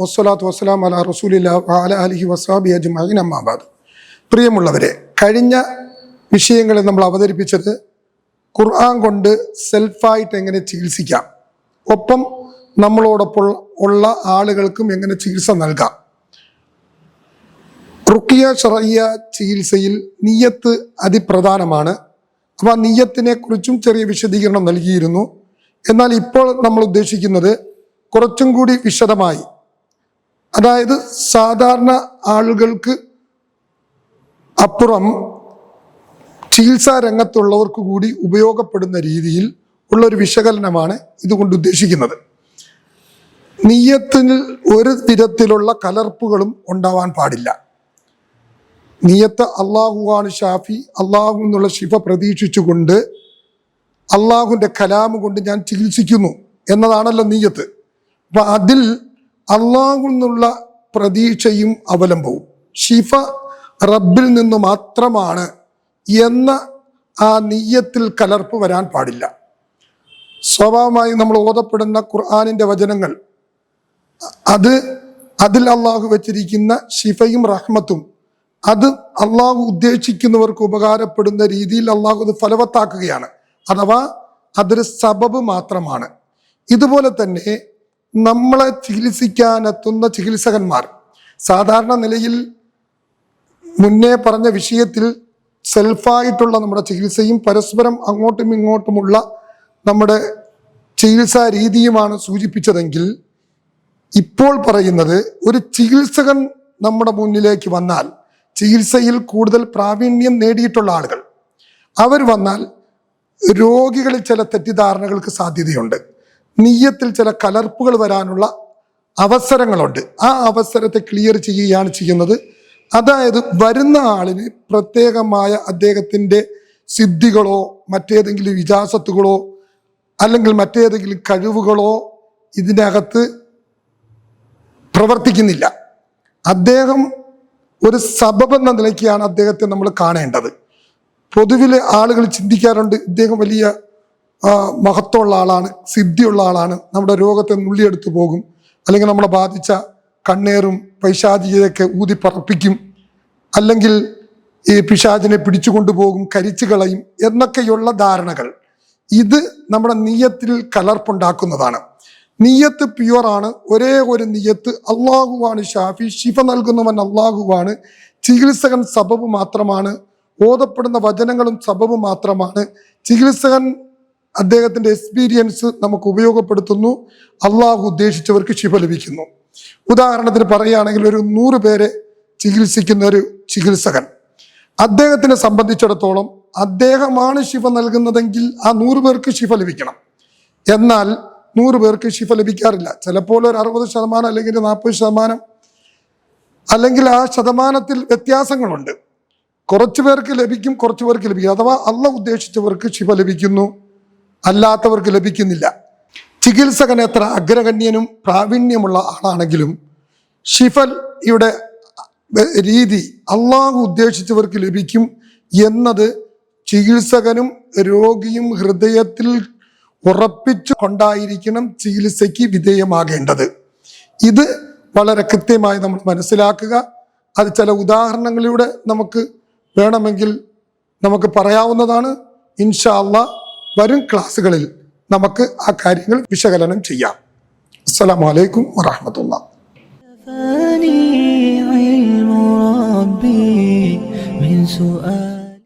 വസ്സലാത്തു പ്രിയമുള്ളവരെ കഴിഞ്ഞ വിഷയങ്ങളിൽ നമ്മൾ അവതരിപ്പിച്ചത് ഖുർആൻ കൊണ്ട് സെൽഫായിട്ട് എങ്ങനെ ചികിത്സിക്കാം. ഒപ്പം നമ്മളോടൊപ്പം ഉള്ള ആളുകൾക്കും എങ്ങനെ ചികിത്സ നൽകാം. റുക്കിയ ഷറയ്യ ചികിത്സയിൽ നീയത്ത് അതിപ്രധാനമാണ്. അപ്പോൾ ആ നീയത്തിനെ കുറിച്ചും ചെറിയ വിശദീകരണം നൽകിയിരുന്നു. എന്നാൽ ഇപ്പോൾ നമ്മൾ ഉദ്ദേശിക്കുന്നത് കുറച്ചും കൂടി വിശദമായി. അതായത് സാധാരണ ആളുകൾക്ക് അപ്പുറം ചികിത്സാ രംഗത്തുള്ളവർക്ക് കൂടി ഉപയോഗപ്പെടുന്ന രീതിയിൽ ഉള്ള ഒരു വിശകലനമാണ് ഇതുകൊണ്ട് ഉദ്ദേശിക്കുന്നത്. നീയത്തിൽ ഒരു വിധത്തിലുള്ള കലർപ്പുകളും ഉണ്ടാവാൻ പാടില്ല. നീയത്ത് അള്ളാഹുവാണ് ഷാഫി. അള്ളാഹു എന്നുള്ള ശിഫ പ്രതീക്ഷിച്ചുകൊണ്ട് അള്ളാഹുവിന്റെ കലാമ് കൊണ്ട് ഞാൻ ചികിത്സിക്കുന്നു എന്നതാണല്ലോ നീയത്ത്. അപ്പൊ അതിൽ അള്ളാഹു എന്നുള്ള പ്രതീക്ഷയും അവലംബവും. ഷിഫ റബ്ബിൽ നിന്ന് മാത്രമാണ് എന്ന ആ നീയത്തിൽ കലർപ്പ് വരാൻ പാടില്ല. സ്വാഭാവികമായി നമ്മൾ ഓതപ്പെടുന്ന ഖുർആാനിന്റെ വചനങ്ങൾ അത് അതിൽ അള്ളാഹു വച്ചിരിക്കുന്ന ഷിഫയും റഹ്മത്തും അത് അള്ളാഹു ഉദ്ദേശിക്കുന്നവർക്ക് ഉപകാരപ്പെടുന്ന രീതിയിൽ അള്ളാഹു അത് ഫലവത്താക്കുകയാണ്. അഥവാ അതൊരു സബബ് മാത്രമാണ്. ഇതുപോലെ തന്നെ നമ്മളെ ചികിത്സിക്കാനെത്തുന്ന ചികിത്സകന്മാർ സാധാരണ നിലയിൽ മുന്നേ പറഞ്ഞ വിഷയത്തിൽ സെൽഫായിട്ടുള്ള നമ്മുടെ ചികിത്സയും പരസ്പരം അങ്ങോട്ടും ഇങ്ങോട്ടുമുള്ള നമ്മുടെ ചികിത്സാ രീതിയുമാണ് സൂചിപ്പിച്ചതെങ്കിൽ ഇപ്പോൾ പറയുന്നത് ഒരു ചികിത്സകൻ നമ്മുടെ മുന്നിലേക്ക് വന്നാൽ ചികിത്സയിൽ കൂടുതൽ പ്രാവീണ്യം നേടിയിട്ടുള്ള ആളുകൾ. അവർ വന്നാൽ രോഗികളിൽ ചില തെറ്റിദ്ധാരണകൾക്ക് സാധ്യതയുണ്ട്. നീയത്തിൽ ചില കലർപ്പുകൾ വരാനുള്ള അവസരങ്ങളുണ്ട്. ആ അവസരത്തെ ക്ലിയർ ചെയ്യുകയാണ് ചെയ്യുന്നത്. അതായത് വരുന്ന ആളിന് പ്രത്യേകമായ അദ്ദേഹത്തിന്റെ സിദ്ധികളോ മറ്റേതെങ്കിലും വിജാസത്തുകളോ അല്ലെങ്കിൽ മറ്റേതെങ്കിലും കഴിവുകളോ ഇതിനകത്ത് പ്രവർത്തിക്കുന്നില്ല. അദ്ദേഹം ഒരു സബബ് എന്ന നിലയ്ക്കാണ് അദ്ദേഹത്തെ നമ്മൾ കാണേണ്ടത്. പൊതുവിൽ ആളുകൾ ചിന്തിക്കാറുണ്ട് ഇദ്ദേഹം വലിയ മഹത്വമുള്ള ആളാണ് സിദ്ധിയുള്ള ആളാണ്. നമ്മുടെ രോഗത്തെ നുള്ളിയെടുത്തു പോകും. അല്ലെങ്കിൽ നമ്മളെ ബാധിച്ച കണ്ണേറും പൈശാചികതയൊക്കെ ഊതിപ്പറപ്പിക്കും. അല്ലെങ്കിൽ ഈ പിശാചിനെ പിടിച്ചുകൊണ്ടുപോകും കരിച്ചു കളയും എന്നൊക്കെയുള്ള ധാരണകൾ. ഇത് നമ്മുടെ നീയത്തിൽ കലർപ്പുണ്ടാക്കുന്നതാണ്. നീയത്ത് പ്യുവറാണ് ഒരേ ഒരു നിയ്യത്ത് അള്ളാഹുവാണ് ഷാഫി ശിഫ നൽകുന്നവൻ അള്ളാഹുവാണ് ചികിത്സകൻ സബബ് മാത്രമാണ്. ഓതപ്പെടുന്ന വചനങ്ങളും സബബ് മാത്രമാണ്. ചികിത്സകൻ അദ്ദേഹത്തിന്റെ എക്സ്പീരിയൻസ് നമുക്ക് ഉപയോഗപ്പെടുത്തുന്നു. അള്ളാഹു ഉദ്ദേശിച്ചവർക്ക് ശിഫ ലഭിക്കുന്നു. ഉദാഹരണത്തിന് പറയുകയാണെങ്കിൽ ഒരു നൂറ് പേരെ ചികിത്സിക്കുന്ന ഒരു ചികിത്സകൻ. അദ്ദേഹത്തിനെ സംബന്ധിച്ചിടത്തോളം അദ്ദേഹമാണ് ശിഫ നൽകുന്നതെങ്കിൽ ആ നൂറ് പേർക്ക് ശിഫ ലഭിക്കണം. എന്നാൽ നൂറ് പേർക്ക് ശിഫ ലഭിക്കാറില്ല. ചിലപ്പോൾ ഒരു അറുപത് ശതമാനം അല്ലെങ്കിൽ നാൽപ്പത് ശതമാനം. അല്ലെങ്കിൽ ആ ശതമാനത്തിൽ വ്യത്യാസങ്ങളുണ്ട്. കുറച്ച് പേർക്ക് ലഭിക്കും കുറച്ച് പേർക്ക് ലഭിക്കും അഥവാ അല്ല ഉദ്ദേശിച്ചവർക്ക് ശിഫ ലഭിക്കുന്നു. അല്ലാത്തവർക്ക് ലഭിക്കുന്നില്ല. ചികിത്സകൻ എത്ര അഗ്രഗണ്യനും പ്രാവീണ്യമുള്ള ആളാണെങ്കിലും ഷിഫൽ ഇവിടെ രീതി അള്ളാഹു ഉദ്ദേശിച്ചവർക്ക് ലഭിക്കും എന്നത് ചികിത്സകനും രോഗിയും ഹൃദയത്തിൽ ഉറപ്പിച്ചു കൊണ്ടായിരിക്കണം ചികിത്സയ്ക്ക് വിധേയമാകേണ്ടത് ഇത് വളരെ കൃത്യമായി നമ്മൾ മനസ്സിലാക്കുക അത് ചില ഉദാഹരണങ്ങളിലൂടെ നമുക്ക് വേണമെങ്കിൽ നമുക്ക് പറയാവുന്നതാണ് ഇൻഷാ അള്ളാ വരും ക്ലാസ്സുകളിൽ നമുക്ക് ആ കാര്യങ്ങൾ വിശകലനം ചെയ്യാം അസ്സലാമു അലൈക്കും വറഹമത്തുള്ള كفاني علم ربي من سؤالي